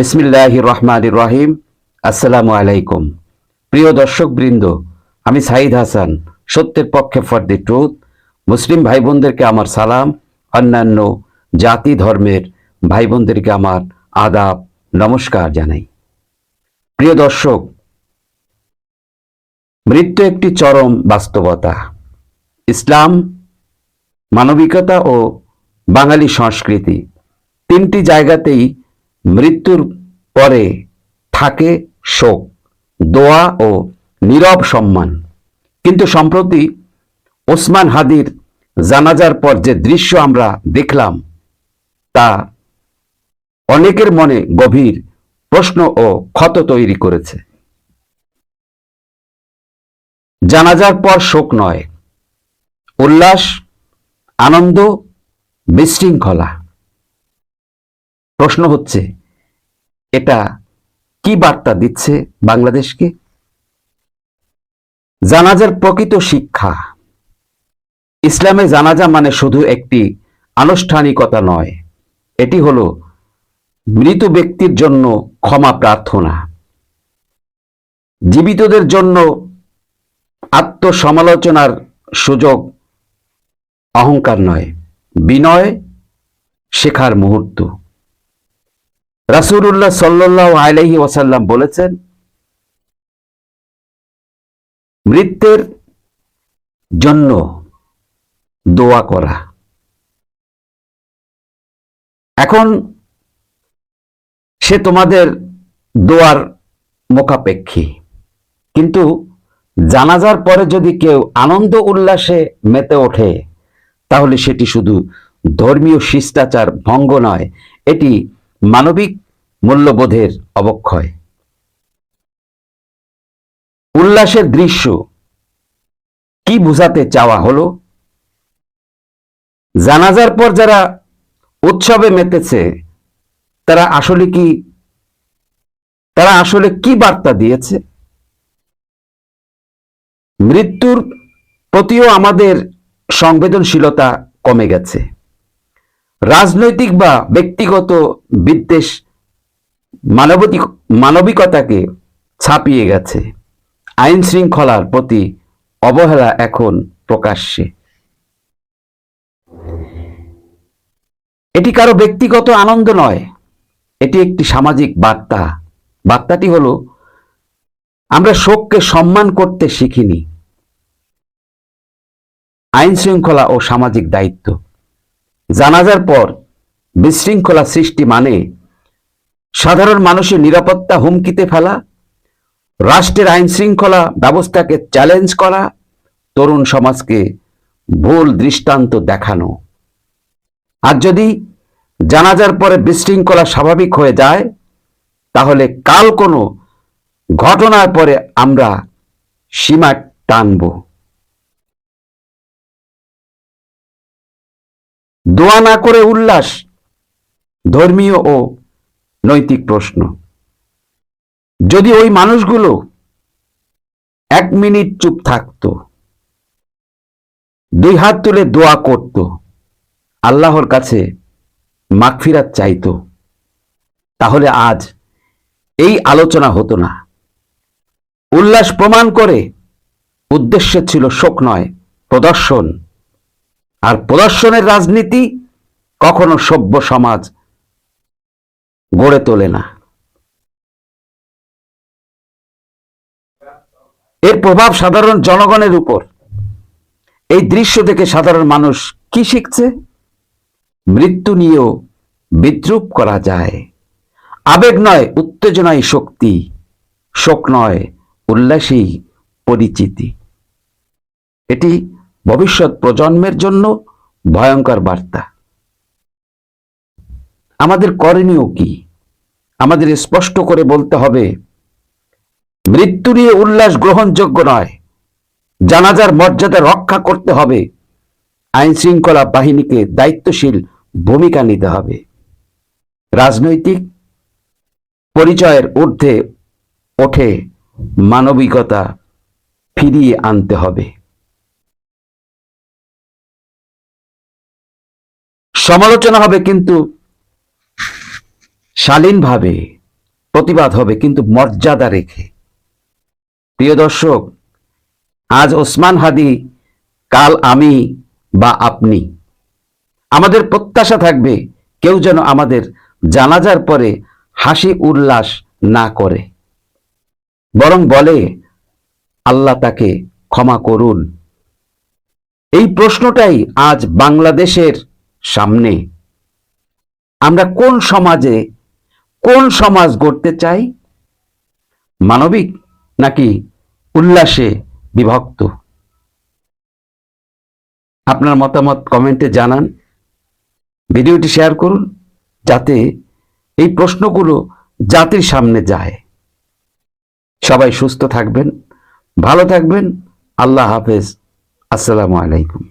বিসমিল্লাহ রহমান রহিম আসসালামু আলাইকুম প্রিয় দর্শক বৃন্দ আমি সাইদ হাসান, সত্যের পক্ষে ফর দি ট্রুথ। মুসলিম ভাই বোনদেরকে আমার সালাম, অন্যান্য জাতি ধর্মের ভাই বোনদেরকে আমার আদাব, নমস্কার জানাই। প্রিয় দর্শক, মৃত্যু একটি চরম বাস্তবতা। ইসলাম, মানবিকতা ও বাঙালি সংস্কৃতি তিনটি জায়গাতেই মৃত্যুর পরে থাকে শোক, দোয়া ও নীরব সম্মান। কিন্তু সম্প্রতি ওসমান হাদির জানাজার পর যে দৃশ্য আমরা দেখলাম, তা অনেকের মনে গভীর প্রশ্ন ও ক্ষত তৈরি করেছে। জানাজার পর শোক নয়, উল্লাস, আনন্দ, বিশৃঙ্খলা। প্রশ্ন হচ্ছে, এটা কি বার্তা দিচ্ছে বাংলাদেশকে? জানাজার প্রকৃত শিক্ষা। ইসলামে জানাজা মানে শুধু একটি আনুষ্ঠানিকতা নয়, এটি হলো মৃত ব্যক্তির জন্য ক্ষমা প্রার্থনা। জীবিতদের জন্য আত্মসমালোচনার সুযোগ অহংকার নয়, বিনয় শেখার মুহূর্ত। রাসূলুল্লাহ সাল্লাল্লাহু আলাইহি ওয়াসাল্লাম বলেছেন, মৃত্যুর জন্য দোয়া করা। এখন সে তোমাদের দোয়ার মোকাপেক্ষী কিন্তু জানাজার পরে যদি কেউ আনন্দ উল্লাসে মেতে ওঠে, তাহলে সেটি শুধু ধর্মীয় শিষ্টাচার ভঙ্গ নয়, এটি মানবিক মূল্যবোধের অবক্ষয়। উল্লাসের দৃশ্য। কি বোঝাতে চাওয়া হলো? জানাজার পর যারা উৎসবে মেতেছে, তারা আসলে কি, তারা আসলে কি বার্তা দিয়েছে? মৃত্যুর প্রতিও আমাদের সংবেদনশীলতা কমে গেছে। রাজনৈতিক বা ব্যক্তিগত বিদ্বেষ মানবতিক মানবিকতাকে ছাপিয়ে গেছে। আইন শৃঙ্খলার প্রতি অবহেলা এখন প্রকাশ্যে। এটি কারও ব্যক্তিগত আনন্দ নয়, এটি একটি সামাজিক বার্তা। বার্তাটি হলো, আমরা শোককে সম্মান করতে শিখিনি। আইন শৃঙ্খলা ও সামাজিক দায়িত্ব। জানাজার পর বিশৃঙ্খলা সৃষ্টি মানে সাধারণ মানুষের নিরাপত্তা হুমকিতে ফেলা, রাষ্ট্রের আইন শৃঙ্খলা ব্যবস্থাকে চ্যালেঞ্জ করা, তরুণ সমাজকে ভুল দৃষ্টান্ত দেখানো। আর যদি জানাজার পরে বিশৃঙ্খলা স্বাভাবিক হয়ে যায়, তাহলে কাল কোনো ঘটনার পরে আমরা সীমা টানব। দোয়া না করে উল্লাস ধর্মীয় ও নৈতিক প্রশ্ন। যদি ওই মানুষগুলো এক মিনিট চুপ থাকত, দুই হাত তুলে দোয়া করত, আল্লাহর কাছে মাগফিরাত চাইতো, তাহলে আজ এই আলোচনা হতো না। উল্লাস প্রমাণ করে উদ্দেশ্য ছিল শোক নয়, প্রদর্শন। আর প্রদর্শনের রাজনীতি কখনো সভ্য সমাজ গড়ে তোলে না। এর প্রভাব সাধারণ জনগণের উপর। এই দৃশ্য থেকে সাধারণ মানুষ কি শিখছে? মৃত্যু নিয়েও বিদ্রুপ করা যায়। আবেগ নয়, উত্তেজনাই শক্তি। শোক নয় উল্লাসী পরিচিতি। এটি ভবিষ্যৎ প্রজন্মের জন্য ভয়ঙ্কর বার্তা। আমাদের করণীয় কি? আমাদের স্পষ্ট করে বলতে হবে, মৃত্যু নিয়ে উল্লাস গ্রহণযোগ্য নয়। জানাজার মর্যাদা রক্ষা করতে হবে। আইন শৃঙ্খলা বাহিনীকে দায়িত্বশীল ভূমিকা নিতে হবে। রাজনৈতিক পরিচয়ের ঊর্ধ্বে ওঠে মানবিকতা ফিরিয়ে আনতে হবে। সমালোচনা হবে কিন্তু শালীনভাবে, প্রতিবাদ হবে কিন্তু মর্যাদা রেখে। প্রিয় দর্শক, আজ ওসমান হাদি, কাল আমি বা আপনি। আমাদের প্রত্যাশা থাকবে কেউ যেন আমাদের জানাজার পরে হাসি উল্লাস না করে। বরং বলে, আল্লাহ তাকে ক্ষমা করুন। এই প্রশ্নটাই আজ বাংলাদেশের সামনে। আমরা কোন সমাজে কোন সমাজ গড়তে চাই? মানবিক নাকি উল্লাসে বিভক্ত? আপনার মতামত কমেন্টে জানান। ভিডিওটি শেয়ার করুন যাতে এই প্রশ্নগুলো জাতির সামনে যায়। সবাই সুস্থ থাকবেন, ভালো থাকবেন। আল্লাহ হাফেজ। আসসালামু আলাইকুম।